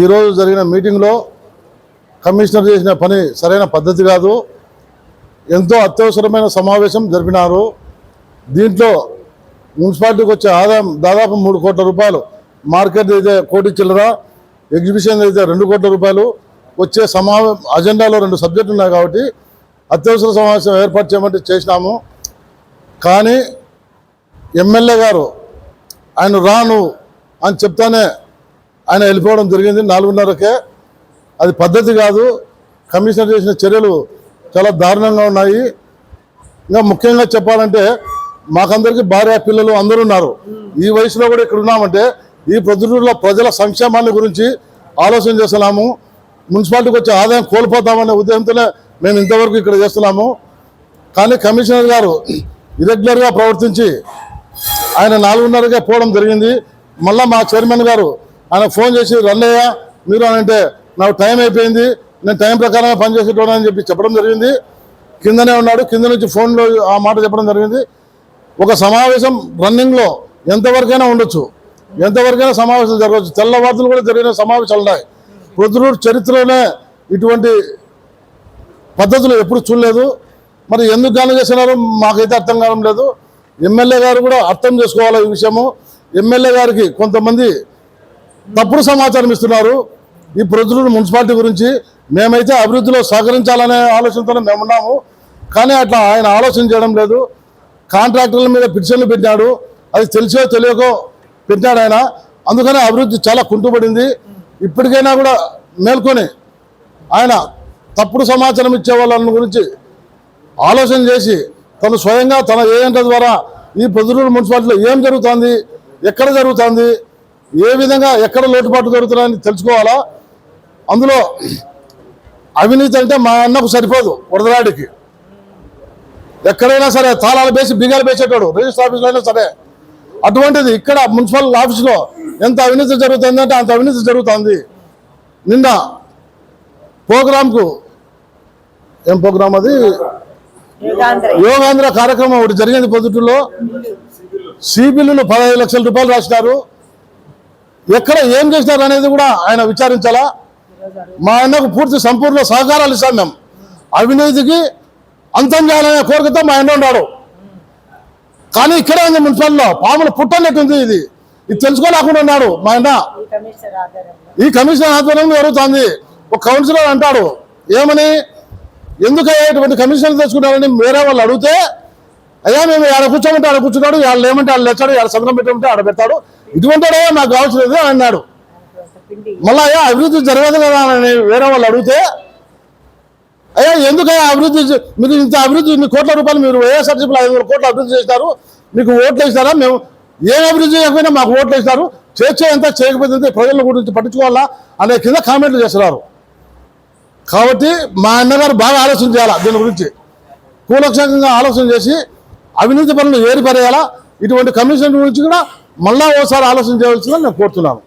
ఈరోజు జరిగిన మీటింగ్లో కమిషనర్ చేసిన పని సరైన పద్ధతి కాదు. ఎంతో అత్యవసరమైన సమావేశం జరిపినారు. దీంట్లో మున్సిపాలిటీకి వచ్చే ఆదాయం దాదాపు మూడు కోట్ల రూపాయలు. మార్కెట్ అయితే కోటి చిల్లర ఎగ్జిబిషన్ అయితే రెండు కోట్ల రూపాయలు. వచ్చే సమావే అజెండాలో రెండు సబ్జెక్టులు ఉన్నాయి కాబట్టి అత్యవసర సమావేశం ఏర్పాటు చేయమంటే చేసినాము. కానీ ఎమ్మెల్యే గారు ఆయన రాను అని చెప్తానే ఆయన వెళ్ళిపోవడం జరిగింది. నాలుగున్నరకే. అది పద్ధతి కాదు. కమిషనర్ చేసిన చర్యలు చాలా దారుణంగా ఉన్నాయి. ఇంకా ముఖ్యంగా చెప్పాలంటే మాకందరికీ భార్య పిల్లలు అందరూ ఉన్నారు. ఈ వయసులో కూడా ఇక్కడ ఉన్నామంటే ఈ ప్రొద్దుటూరులో ప్రజల సంక్షేమాన్ని గురించి ఆలోచన చేస్తున్నాము. మున్సిపాలిటీకి వచ్చే ఆదాయం కోల్పోతామనే ఉద్దేశంతోనే మేము ఇంతవరకు ఇక్కడ చేస్తున్నాము. కానీ కమిషనర్ గారు ఇరెగ్యులర్గా ప్రవర్తించి ఆయన నాలుగున్నరకే పోవడం జరిగింది. మళ్ళీ మా చైర్మన్ గారు ఆయన ఫోన్ చేసి రన్నయ్య మీరు అని అంటే నాకు టైం అయిపోయింది నేను టైం ప్రకారమే పనిచేసేటోడు అని చెప్పి చెప్పడం జరిగింది. కిందనే ఉన్నాడు కింద నుంచి ఫోన్లో ఆ మాట చెప్పడం జరిగింది. ఒక సమావేశం రన్నింగ్లో ఎంతవరకైనా ఉండొచ్చు. ఎంతవరకైనా సమావేశం జరగవచ్చు తెల్లవార్తలు కూడా జరిగిన సమావేశాలు ఉన్నాయి. ప్రొద్దుటూరు చరిత్రలోనే ఇటువంటి పద్ధతులు ఎప్పుడు చూడలేదు. మరి ఎందుకు గానం చేస్తున్నారు మాకైతే అర్థం కావడం లేదు. ఎమ్మెల్యే గారు కూడా అర్థం చేసుకోవాలి ఈ విషయము. ఎమ్మెల్యే గారికి కొంతమంది తప్పుడు సమాచారం ఇస్తున్నారు. ఈ ప్రజలు మున్సిపాలిటీ గురించి మేమైతే అభివృద్ధిలో సహకరించాలనే ఆలోచనతోనే మేమున్నాము. కానీ అట్లా ఆయన ఆలోచన చేయడం లేదు. కాంట్రాక్టర్ల మీద పిటిషన్లు పెట్టాడు అది తెలిసో తెలియకో పెట్టాడు ఆయన. అందుకనే అభివృద్ధి చాలా కుంటుపడింది. ఇప్పటికైనా కూడా మేల్కొని ఆయన తప్పుడు సమాచారం ఇచ్చే వాళ్ళని గురించి ఆలోచన చేసి తను స్వయంగా తన ఏజెంట్ల ద్వారా ఈ పొద్దుటూరు మున్సిపాలిటీలో ఏం జరుగుతుంది ఎక్కడ జరుగుతుంది ఏ విధంగా ఎక్కడ లోటుపాటు జరుగుతున్నాయని తెలుసుకోవాలా? అందులో అవినీతి అంటే మా అన్నకు సరిపోదు వరదరాడికి ఎక్కడైనా సరే తాళాలు వేసి బిగాలు వేసేటాడు రిజిస్టర్ ఆఫీస్లో అయినా సరే. అటువంటిది ఇక్కడ మున్సిపల్ ఆఫీసులో ఎంత అవినీతి జరుగుతుందంటే అంత అవినీతి జరుగుతుంది. నిన్న ప్రోగ్రాంకు ఏం ప్రోగ్రాం అది? యోగాంధ్ర. కార్యక్రమం ఒకటి జరిగింది పొద్దుటూరులో. సి బిల్లులు పదహైదు లక్షల రూపాయలు రాసినారు. ఎక్కడ ఏం చేసినారు అనేది కూడా ఆయన విచారించాలా? మా ఆయనకు పూర్తి సంపూర్ణ సహకారాలు ఇస్తాం మేము. అవినీతికి అంతం చేయాలనే కోరికతో మా ఆయన ఉన్నాడు. కానీ ఇక్కడే ఉంది మున్సిపల్లో పాములు పుట్టనట్టుంది ఇది. ఇది తెలుసుకోలేకుండా ఉన్నాడు మా ఆయన. ఈ కమిషనర్ ఆధ్వర్యంలో కమిషన్ ఆధ్వర్యంలో జరుగుతుంది. ఒక కౌన్సిలర్ అంటాడు ఏమని? ఎందుకు అయ్యేటువంటి కమిషన్ తెచ్చుకున్నారని వేరే వాళ్ళు అడిగితే అయ్యా మేము ఆడ కూర్చోమంటే ఆడ కూర్చున్నాడు ఆడ లేమంటే ఆడ లేచాడు ఆడ సంద్రం పెట్టమంటే ఆడ పెడతాడు. ఇటువంటి నాకు కావాల్సినది అని అన్నాడు. మళ్ళీ అయ్యా అభివృద్ధి జరగదు కదా అని వేరే వాళ్ళు అడిగితే అయ్యా ఎందుకయ్యా అభివృద్ధి మీరు ఇంత అభివృద్ధి ఇన్ని కోట్ల రూపాయలు మీరు వైఎస్ఆర్సీపీలో ఐదు వందల కోట్లు అభివృద్ధి చేస్తారు మీకు ఓట్లు వేసినారా మేము ఏం అభివృద్ధి చేయకపోయినా మాకు ఓట్లు వేస్తారు చేర్చే ఎంత చేయకపోతే ప్రజల గురించి పట్టించుకోవాలా అనే కింద కామెంట్లు చేస్తున్నారు. కాబట్టి మా అన్నగారు బాగా ఆలోచన చేయాలా దీని గురించి? కూలక్షంగా ఆలోచన చేసి అవినీతి పనులు ఏరిపరేయాలా ఇటువంటి కమిషన్ గురించి కూడా మళ్ళా ఓసారి ఆలోచన చేయవలసిందని నేను కోరుతున్నాను.